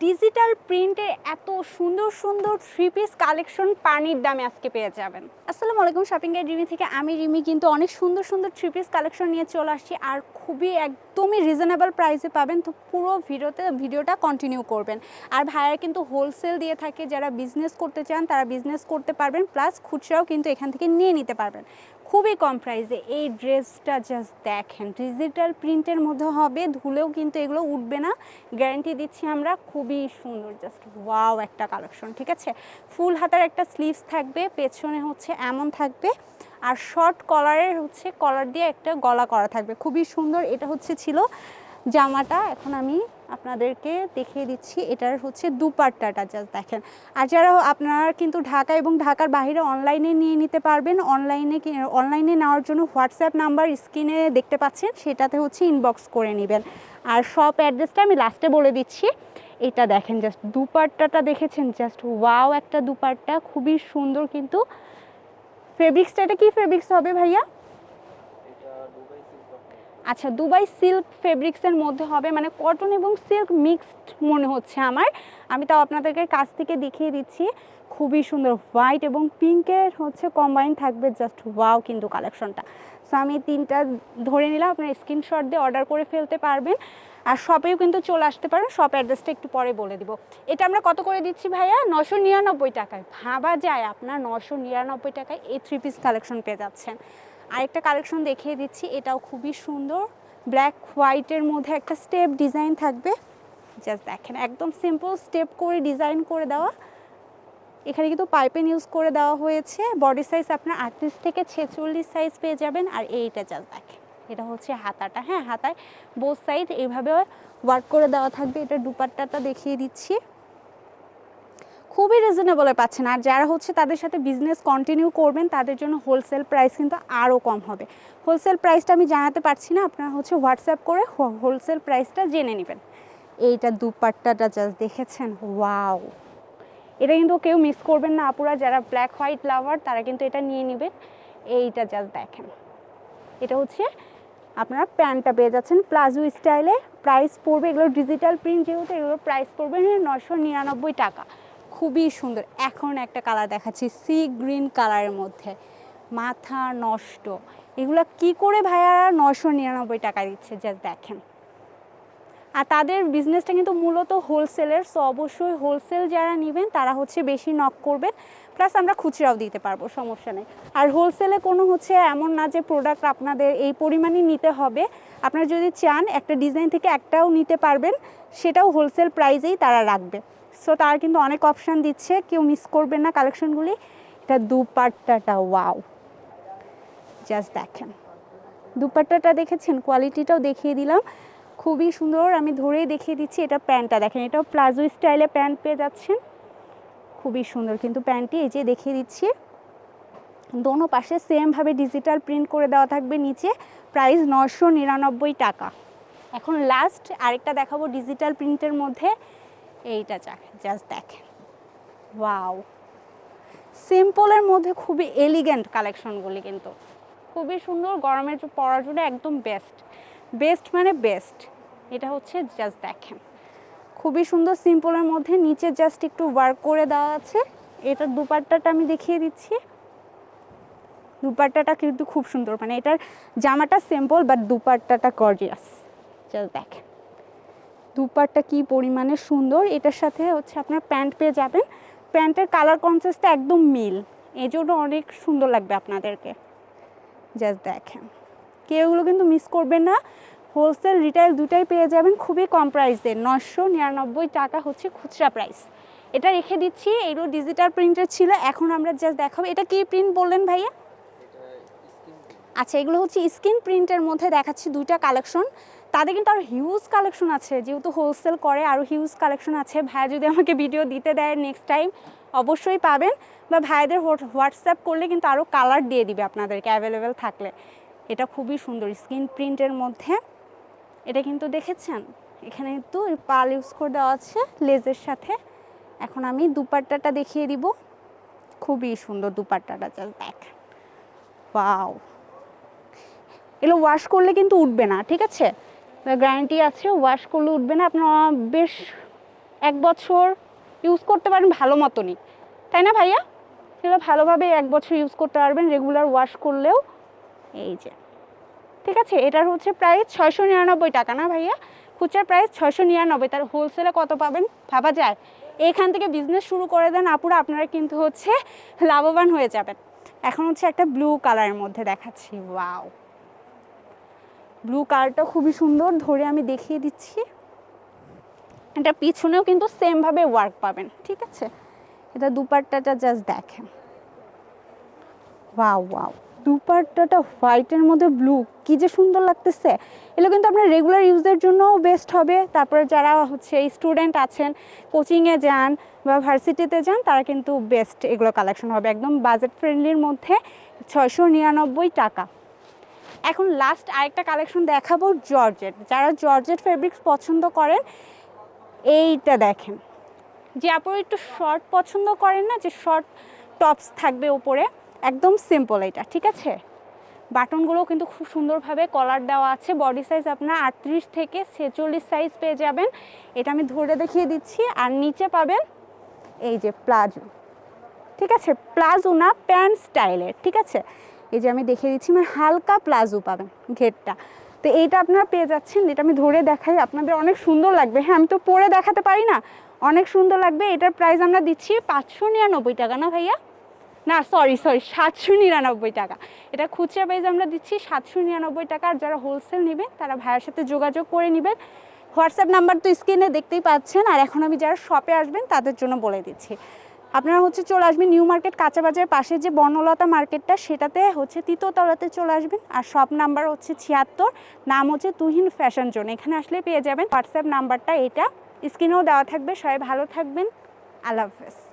Digital প্রিন্টে এত সুন্দর সুন্দর থ্রি পিস কালেকশন পানির দামে আজকে পেয়ে যাবেন। আসসালামু আলাইকুম শপিং গাইড রিমি থেকে আমি রিমি কিন্তু অনেক সুন্দর সুন্দর থ্রি পিস কালেকশন নিয়ে চলে আসছি আর খুবই একদমই রিজনেবল প্রাইসে পাবেন। তো পুরো ভিডিওতে, ভিডিওটা কন্টিনিউ করবেন। আর ভাইয়ারা কিন্তু হোলসেল দিয়ে থাকে, যারা বিজনেস করতে চান তারা বিজনেস করতে পারবেন প্লাস খুচরাও কিন্তু এখান থেকে নিয়ে নিতে পারবেন। খুবই কম প্রাইসে এই ড্রেসটা জাস্ট দেখেন ডিজিটাল প্রিন্টের মধ্যে হবে, ধুলেও কিন্তু এগুলো উঠবে না। গ্যারান্টি দিচ্ছি আমরা, খুবই সুন্দর জাস্ট ওয়াও একটা কালেকশন ঠিক আছে? ফুল হাতার একটা স্লিভস থাকবে, পেছনে হচ্ছে এমন থাকবে, আর শর্ট কলারের হচ্ছে কলার দিয়ে একটা গলা করা থাকবে। খুবই সুন্দর, এটা হচ্ছে ছিল জামাটা এখন আমি আপনাদেরকে দেখিয়ে দিচ্ছি। এটার হচ্ছে দুপাট্টাটা জাস্ট দেখেন। আর যারা আপনারা কিন্তু ঢাকা এবং ঢাকার বাইরে অনলাইনে নিয়ে নিতে পারবেন অনলাইনে অনলাইনে নেওয়ার জন্য হোয়াটসঅ্যাপ নাম্বার স্ক্রিনে দেখতে পাচ্ছেন, সেটাতে হচ্ছে ইনবক্স করে নেবেন। আর সব অ্যাড্রেসটা আমি লাস্টে বলে দিচ্ছি। এটা দেখেন জাস্ট দুপাট্টাটা দেখেছেন? জাস্ট ওয়াও একটা দুপাট্টা, খুবই সুন্দর কিন্তু। ফেব্রিক্সটা এটা কী ফেব্রিক্স হবে ভাইয়া? আচ্ছা দুবাই সিল্ক ফেব্রিক্সের মধ্যে হবে মানে কটন এবং সিল্ক মিক্সড মনে হচ্ছে আমার। আমি তাও আপনাদেরকে কাছ থেকে দেখিয়ে দিচ্ছি। খুবই সুন্দর হোয়াইট এবং পিঙ্কের হচ্ছে কম্বাইন থাকবে জাস্ট ওয়াও কিন্তু কালেকশনটা সো আমি তিনটা ধরে নিলাম, আপনার স্ক্রিনশট দিয়ে অর্ডার করে ফেলতে পারবেন। আর শপেও কিন্তু চলে আসতে পারেন শপ অ্যাড্রেসটা একটু পরে বলে দিব। এটা আমরা কত করে দিচ্ছি ভাইয়া? নশো নিরানব্বই টাকায়। ভাবা যায়, আপনার নশো নিরানব্বই টাকায় এই থ্রি পিস কালেকশন পেয়ে যাচ্ছেন। আরেকটা কালেকশন দেখিয়ে দিচ্ছি, এটাও খুবই সুন্দর। ব্ল্যাক হোয়াইটের মধ্যে একটা স্টেপ ডিজাইন থাকবে। জাস্ট দেখেন, একদম সিম্পল স্টেপ করে ডিজাইন করে দেওয়া। এখানে কিন্তু পাইপেন ইউজ করে দেওয়া হয়েছে। বডি সাইজ আপনার আটত্রিশ থেকে ছেচল্লিশ সাইজ পেয়ে যাবেন। আর এইটা জাস্ট দেখেন, এটা হচ্ছে হাতাটা। হ্যাঁ হাতায় বোথ সাইড এইভাবে ওয়ার্ক করে দেওয়া থাকবে। এটা দুপাট্টাটা দেখিয়ে দিচ্ছি। খুবই রিজনেবলে পাচ্ছেন। আর যারা হচ্ছে তাদের সাথে বিজনেস কন্টিনিউ করবেন, তাদের জন্য হোলসেল প্রাইস কিন্তু আরও কম হবে। হোলসেল প্রাইসটা আমি জানাতে পারছি না, আপনারা হচ্ছে হোয়াটসঅ্যাপ করে হোলসেল প্রাইসটা জেনে নেবেন। এইটা দুপাট্টাটা জাস্ট দেখেছেন? ওয়াও এটা কিন্তু কেউ মিস করবেন না, আপুরা। যারা ব্ল্যাক হোয়াইট লাভার তারা কিন্তু এটা নিয়ে নেবেন। এইটা জাস্ট দেখেন। এটা হচ্ছে আপনারা প্যান্টটা পেয়ে যাচ্ছেন প্লাজো স্টাইলে প্রাইস পড়বে, এগুলো ডিজিটাল প্রিন্ট যেহেতু, এগুলোর প্রাইস পড়বে নশো নিরানব্বই টাকা। খুবই সুন্দর। এখন একটা কালার দেখাচ্ছি সি গ্রিন কালারের মধ্যে। মাথা নষ্ট। এগুলো কি করে ভাইয়া নশো নিরানব্বই টাকা দিচ্ছে? জাস্ট দেখেন। আর তাদের বিজনেসটা কিন্তু মূলত হোলসেলের সো অবশ্যই হোলসেল যারা নেবেন, তারা হচ্ছে বেশি নক করবেন প্লাস আমরা খুচরাও দিতে পারব, সমস্যা নেই। আর হোলসেলে কোনো হচ্ছে এমন না যে প্রোডাক্ট আপনাদের এই পরিমাণই নিতে হবে। আপনারা যদি চান, একটা ডিজাইন থেকে একটাও নিতে পারবেন, সেটাও হোলসেল প্রাইজেই তারা রাখবে। সো তার কিন্তু অনেক অপশান দিচ্ছে, কেউ মিস করবেন না কালেকশনগুলি এটা দুপাট্টাটা ওয়াও জাস্ট দেখেন। দুপাট্টাটা দেখেছেন? কোয়ালিটিটাও দেখিয়ে দিলাম। খুবই সুন্দর, আমি ধরেই দেখিয়ে দিচ্ছি, এটা প্যান্টটা দেখেন, এটাও প্লাজো স্টাইলে প্যান্ট পেয়ে যাচ্ছেন। খুবই সুন্দর, কিন্তু প্যান্টটি এই যে দেখিয়ে দিচ্ছি। দোনো পাশে সেমভাবে ডিজিটাল প্রিন্ট করে দেওয়া থাকবে নিচে। প্রাইস নশো নিরানব্বই টাকা। এখন লাস্ট আরেকটা দেখাবো ডিজিটাল প্রিন্টের মধ্যে। এইটা জাস্ট দেখেন ওয়াও সিম্পলের মধ্যে খুবই এলিগেন্ট কালেকশনগুলি কিন্তু। খুবই সুন্দর, গরমের পরার জন্য একদম বেস্ট বেস্ট মানে বেস্ট এটা হচ্ছে জাস্ট দেখেন। খুবই সুন্দর সিম্পলের মধ্যে নিচে জাস্ট একটু ওয়ার্ক করে দেওয়া আছে। এটার দুপাট্টাটা আমি দেখিয়ে দিচ্ছি। দুপাট্টাটা কিন্তু খুব সুন্দর মানে এটার জামাটা সিম্পল বাট দুপাট্টাটা গর্জিয়াস জাস্ট দেখেন দুপাট্টা কি পরিমাণে সুন্দর? এটার সাথে হচ্ছে আপনার প্যান্ট পেয়ে যাবেন। প্যান্টের কালার কনসেসটা একদম মিল। এই জন্য অনেক সুন্দর লাগবে আপনাদেরকে। জাস্ট দেখেন। কেউগুলো কিন্তু মিস করবেন না। হোলসেল রিটেল দুটাই পেয়ে যাবেন। খুবই কম প্রাইসে নশো নিরানব্বই টাকা হচ্ছে খুচরা প্রাইস এটা রেখে দিচ্ছি। এগুলো ডিজিটাল প্রিন্টের ছিল। এখন আমরা জাস্ট দেখাবো। এটা কি প্রিন্ট বললেন ভাইয়া? আচ্ছা এগুলো হচ্ছে স্কিন প্রিন্টের মধ্যে দেখাচ্ছি দুইটা কালেকশন। তাদের কিন্তু আরও হিউজ কালেকশন আছে, যেহেতু হোলসেল করে আরও হিউজ কালেকশন আছে। ভাইয়া যদি আমাকে ভিডিও দিতে দেয় নেক্সট টাইম অবশ্যই পাবেন। বা ভাইদের হোয়াটসঅ্যাপ করলে কিন্তু আরও কালার দিয়ে দিবে আপনাদেরকে অ্যাভেলেবেল থাকলে। এটা খুবই সুন্দর স্কিন প্রিন্টের মধ্যে। এটা কিন্তু দেখেছেন? এখানে কিন্তু পাল ইউজ করে দেওয়া আছে লেজের সাথে। এখন আমি দুপাট্টাটা দেখিয়ে দিব। খুবই সুন্দর দুপাট্টাটা জাস্ট দেখ। ওয়াও এগুলো ওয়াশ করলে কিন্তু উঠবে না, ঠিক আছে? গ্যারান্টি আছে ওয়াশ করলে উঠবে না, আপনার বেশ এক বছর ইউজ করতে পারেন ভালো মতনই। তাই না ভাইয়া? এগুলো ভালোভাবে এক বছর ইউজ করতে পারবেন রেগুলার ওয়াশ করলেও। এই যে, ঠিক আছে? এটার হচ্ছে প্রাইস ছয়শো নিরানব্বই টাকা না ভাইয়া? খুচরা প্রাইস ছয়শো নিরানব্বই, তার হোলসেলে কত পাবেন? ভাবা যায়। এখান থেকে বিজনেস শুরু করে দেন আপুরা, আপনারা কিন্তু হচ্ছে লাভবান হয়ে যাবেন। এখন হচ্ছে একটা ব্লু কালারের মধ্যে দেখাচ্ছি ওয়াও ব্লু কালারটা খুবই সুন্দর, ধরে আমি দেখিয়ে দিচ্ছি। এটা পিছনেও কিন্তু সেমভাবে ওয়ার্ক পাবেন, ঠিক আছে? এটা দুপাট্টাটা জাস্ট দেখেন। ওয়াও ওয়াও দুপাট্টাটা হোয়াইটের মধ্যে ব্লু কি যে সুন্দর লাগতেছে। এগুলো কিন্তু আপনার রেগুলার ইউজের জন্যও বেস্ট হবে। তারপরে যারা হচ্ছে স্টুডেন্ট আছেন কোচিংয়ে যান বা ভার্সিটিতে যান, তারা কিন্তু বেস্ট এগুলো কালেকশন হবে। একদম বাজেট ফ্রেন্ডলির মধ্যে ছয়শো নিরানব্বই টাকা। এখন লাস্ট আরেকটা কালেকশন দেখাবো জর্জেট যারা জর্জেট ফেব্রিক্স পছন্দ করেন, এইটা দেখেন। যে আপনারা একটু শর্ট পছন্দ করেন না, যে শর্ট টপস থাকবে ওপরে একদম সিম্পল এটা, ঠিক আছে? বাটনগুলো কিন্তু খুব সুন্দরভাবে কলার দেওয়া আছে বডি সাইজ আপনার আটত্রিশ থেকে ছেচল্লিশ সাইজ পেয়ে যাবেন। এটা আমি ধরে দেখিয়ে দিচ্ছি, আর নিচে পাবেন এই যে প্লাজো, ঠিক আছে? প্লাজো না, প্যান্ট স্টাইলের, ঠিক আছে? এই যে আমি দেখিয়ে দিচ্ছি মানে হালকা প্লাজো পাবেন ঘেরটা। তো এইটা আপনারা পেয়ে যাচ্ছেন এটা আমি ধরে দেখাই, আপনাদের অনেক সুন্দর লাগবে। হ্যাঁ আমি তো পরে দেখাতে পারি না। অনেক সুন্দর লাগবে, এটার প্রাইস আমরা দিচ্ছি পাঁচশো নিরানব্বই টাকা না ভাইয়া? না সরি সরি সাতশো নিরানব্বই টাকা। এটা খুচরা প্রাইস আমরা দিচ্ছি সাতশো নিরানব্বই টাকা। আর যারা হোলসেল নেবেন, তারা ভাইয়ের সাথে যোগাযোগ করে নেবেন। হোয়াটসঅ্যাপ নাম্বার তো স্ক্রিনে দেখতেই পাচ্ছেন। আর এখন আমি যারা শপে আসবেন, তাদের জন্য বলে দিচ্ছি। আপনারা হচ্ছে চলে আসবেন নিউ মার্কেট কাঁচা বাজারের পাশে যে বর্ণলতা মার্কেটটা, সেটাতে হচ্ছে তৃতীয়তলাতে চলে আসবেন। আর সব নাম্বার হচ্ছে ছিয়াত্তর, নাম হচ্ছে তুহিন ফ্যাশন জোন। এখানে আসলে পেয়ে যাবেন। হোয়াটসঅ্যাপ নাম্বারটা, এটা স্ক্রিনেও দেওয়া থাকবে। সবাই ভালো থাকবেন। আল্লাহ হাফেজ।